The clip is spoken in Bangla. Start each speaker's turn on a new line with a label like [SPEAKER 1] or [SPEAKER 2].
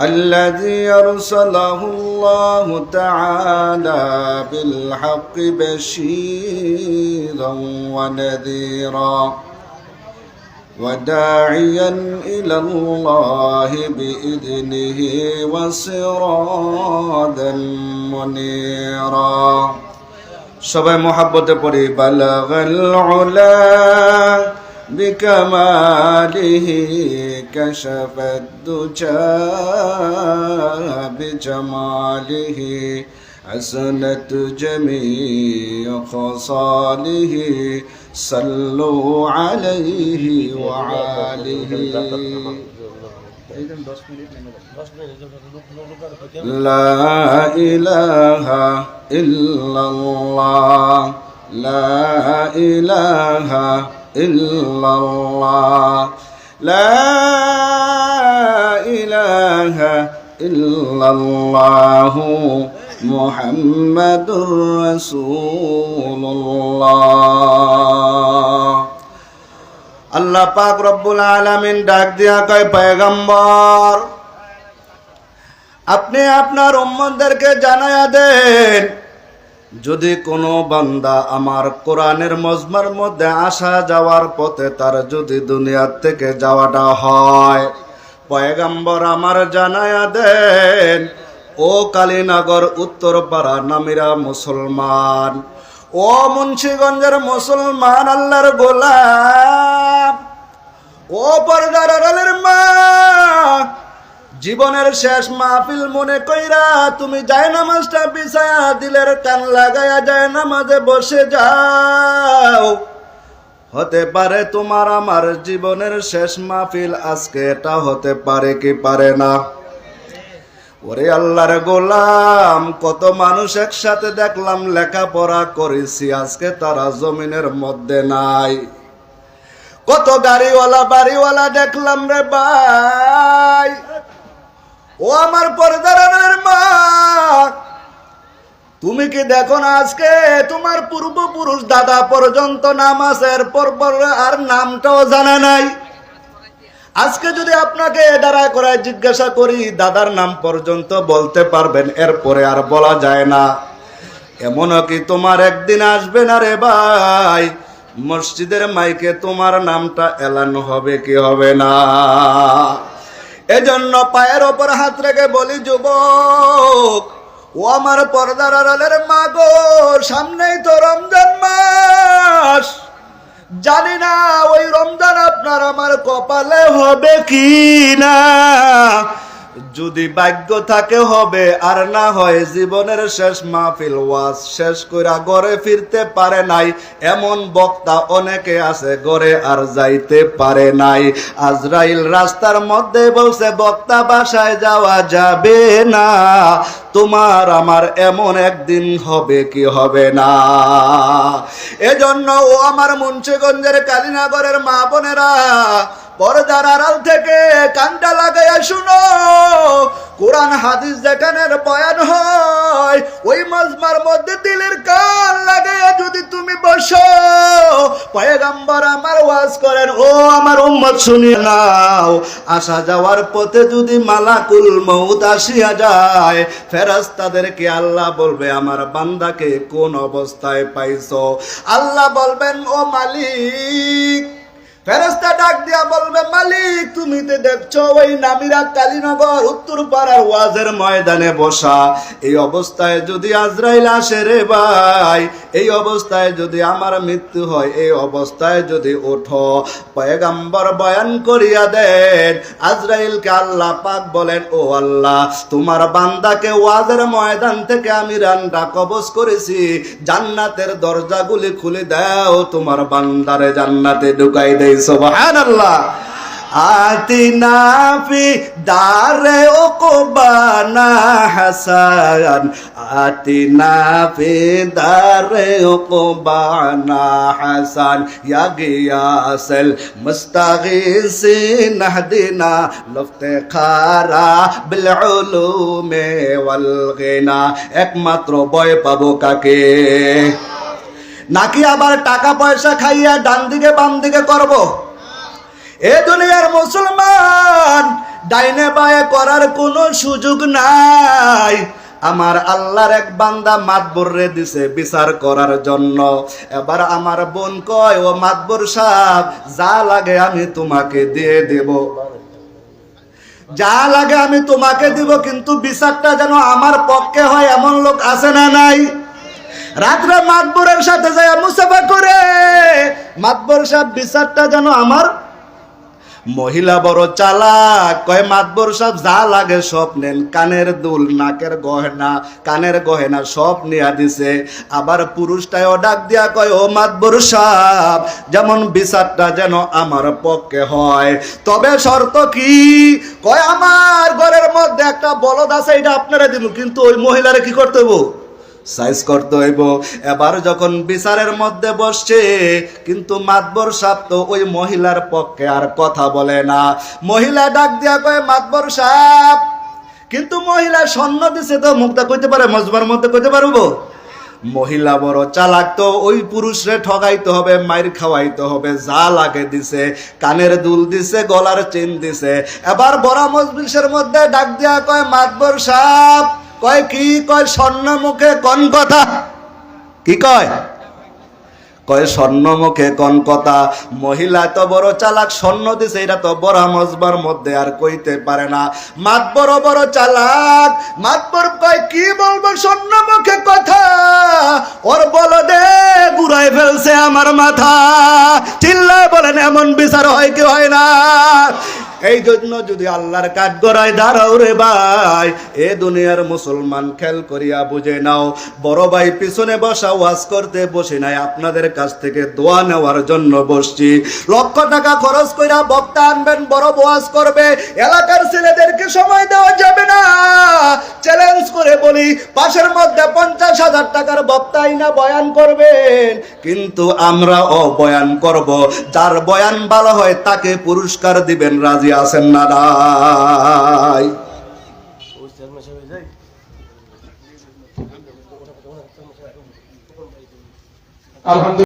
[SPEAKER 1] الذي أرسله الله تعالى بالحق بشيرا ونذيرا وداعيا إلى الله بإذنه وسرادا منيرا. شبه محبة قريبا بلغ العلا بكماله كشف الدجى بجماله حسنت جميع خصاله صلوا عليه وعاله لا إله إلا الله لا إله إلا الله لا إله إلا الله محمد رسول الله আল্লাহ পাক রব্বুল আলামিন ডাক দিয়া কয় পয়গম্বর আপনি আপনার উম্মতদেরকে জানায়া দেন যদি কোনো বান্দা আমার কোরআনের মজমার মধ্যে আসা যাওয়ার পথে তার যদি দুনিয়ার থেকে যাওয়াটা হয়, পয়গাম্বর আমার জানায়া দেন, ও কালীনগর, উত্তরপাড়া, নামিরা মুসলমান, ও মুন্সিগঞ্জের মুসলমান, আল্লাহর গোলাম, ও পর্দার মা জীবনের শেষ মাহফিল মনে কইরা তুমি যায় নামাজটা বিছায়া দিলের কান লাগায়া যায় নামাজে বসে যাও। হতে পারে তোমার আমার জীবনের শেষ মাহফিল, আজকে এটা হতে পারে কি পারে না। ওরে আল্লাহর গোলাম, কত মানুষ একসাথে দেখলাম লেখাপড়া করেছি, আজকে তারা জমিনের মধ্যে নাই। কত গাড়িওয়ালা, বাড়িওয়ালা দেখলাম রে ভাই। ও আমার পর্দারের মা, তুমি কি দেখো না আজকে তোমার পূর্বপুরুষ দাদা পর্যন্ত নাম আছে পর আর নামটাও জানা নাই? আজকে যদি আপনাকে দাঁড়া করায় জিজ্ঞাসা করি, দাদার নাম পর্যন্ত বলতে পারবেন, এরপরে আর বলা যায় না। এমনও কি তোমার একদিন আসবে না রে ভাই? মসজিদের মাইকে তোমার নামটা এলানো হবে কি হবে না? এজন্য পায়ের ওপর হাত রেখে বলি, যুবক, ও আমার পর্দার আড়ালের মা গো, সামনেই তো রমজান মাস। জানি না ওই রমজান আপনার আমার কপালে হবে কি না যদি ভাগ্য থাকে হবে, আর না হয় জীবনের শেষ মাহফিল ওয়াজ শেষ কইরা গড়ে ফিরতে পারে নাই। এমন বক্তা অনেকে আছে গড়ে আর যাইতে পারে নাই। আজরাইল রাস্তার মধ্যে বলছে, বক্তা বাসায় যাওয়া যাবে না। তোমার আমার এমন একদিন হবে কি হবে না? এজন্য ও আমার মুন্সিগঞ্জের কালীনগরের মা বোনেরা, পর্দার আড়াল থেকে কানটা লাগাইয়া শুনো। কোরআন হাদিস যেখানের বয়ান হয়, ওই মজমার মধ্যে দিলের কান লাগাইয়া যদি তুমি বসো, পয়গাম্বর আমার ওয়াজ করেন, ও আমার উম্মত, শুনিয়ে নাও। আসা যাওয়ার পথে যদি মালাকুল মৌত আসিয়া যায় ফেরাস্তাদেরকে আল্লাহ বলবে, আমার বান্দাকে কোন অবস্থায় পাইছো? আল্লাহ বলবেন, ও মালিক ফেরেস্তা ডাক দিয়া বলবে, মালিক, তুমি তো দেখছ ওই নামিরা কালীনগর উত্তর পাড়ার ওয়াজের ময়দানে বসা। এই অবস্থায় যদি আজরাইল আসে রে ভাই, এই অবস্থায় যদি আমার মৃত্যু হয়, এই অবস্থায় যদি ওঠো, পয়গাম্বর বয়ান করিয়া দেন, আজরাইলকে আল্লাহ পাক বলেন, ও আল্লাহ, তোমার বান্দাকে ওয়াজের ময়দান থেকে আমি রান্না কবজ করেছি, জান্নাতের দরজাগুলি খুলে দাও, তোমার বান্দারে জান্নাতে ঢুকাই দেই। সুবহানাল্লাহ আতিনা ফি দারে ওকবানা হাসান আতিনা ফি দারে ওকবানা হাসান ইয়া গিয়াসল মুস্তাগিসিন নাহদিনা লফতেখারা বিল উলুমে ওয়াল গিনা একমাত্র ভয় পাবো কাকে নাকি আবার টাকা পয়সা খাইয়া ডান দিকে বাম দিকে করব? এ দুনিয়ার মুসলমান, ডাইনে বায়ে করার কোনো সুযোগ নাই। আমার আল্লাহর এক বান্দা মাতবর রে দিছে বিচার করার জন্য। এবার আমার বোন কয়, ও মাতবর সাহেব, যা লাগে আমি তোমাকে দিয়ে দেব। যা লাগে আমি তোমাকে দিব, কিন্তু বিচারটা যেন আমার পক্ষে হয় এমন লোক আছে না নাই? রাত্রে মাতবরের সাথে যায় মুসাফা করে মাতবর সাহেব বিচারটা যেন আমার মহিলা বড় চালাক। কয় মাতবর সাহেব, যা লাগে সব নেন। কানের দুল, নাকের গহনা, কানের গহনা সব নিয়া দিছে। আবার পুরুষটাও ডাক দিয়া কয়, ও মাতবর সাহেব, যেমন বিচারটা যেন আমার পক্ষে হয়। তবে শর্ত কি? কয়, আমার ঘরের মধ্যে একটা বলদ আছে, এটা আপনারা দিব কিন্তু ওই মহিলারে কি করতে হইব? সাইজ করতে হইব। এবার যখন বিচারের মধ্যে বসছে, কিন্তু মাতবর সাপ তো ওই মহিলার পক্ষে আর কথা বলে না। মহিলা ডাক দিয়া কয়, মাতবর সাপ, কিন্তু মহিলা স্বর্ণ দিছে তো, মুখটা কইতে পারে মজবার মধ্যে কইতে পারব? মহিলা বড় চালাক তো, ওই পুরুষরে ঠগাইতে হবে, মাইর খাওয়াইতে হবে, যা লাগে দিছে। কানের দুল দিছে, গলার চেন দিছে। এবার বড় মজলিসের মধ্যে ডাক দিয়া কয়, মাতবর সাপ কয় কি কয় স্বর্ণ মুখে কোন কথা? কি কয়? কয় স্বর্ণ মুখে কোন কথা? মহিলা তো বড় চালাক, স্বর্ণ দিছে এটা তো বড় মজবার মধ্যে আর কইতে পারে না। মাত বড় বড় চালাক, মাত বড় কয় কি বলব স্বর্ণ মুখে কথা? ওর বল দে বুড়াই ফেলছে আমার মাথা। চিল্লায় বলেন, এমন বিচার হয় কি হয় না? এই জন্য যদি আল্লাহর কাঠ গড়ায় দাঁড়াও রে ভাই, এ দুনিয়ার মুসলমান খেল করিয়া বুঝে নাও। বড় ভাই পিছনে বসা ওয়াজ করতে বসে নাই, আপনাদের কাছ থেকে দোয়া নেওয়ার জন্য বসছি। লক্ষ টাকা খরচ কইরা বক্তা আনবেন, বড় ওয়াজ করবে। এলাকার ছেলেদেরকে সময় দেওয়া যাবে না। চ্যালেঞ্জ করে বলি, পাশের মধ্যে পঞ্চাশ হাজার টাকার বক্তাই না বয়ান করবেন। কিন্তু আমরা ও বয়ান করব। যার বয়ান ভালো হয় তাকে পুরস্কার দিবেন রাজি আছেন না নাই।
[SPEAKER 2] আলহামদুলিল্লাহ।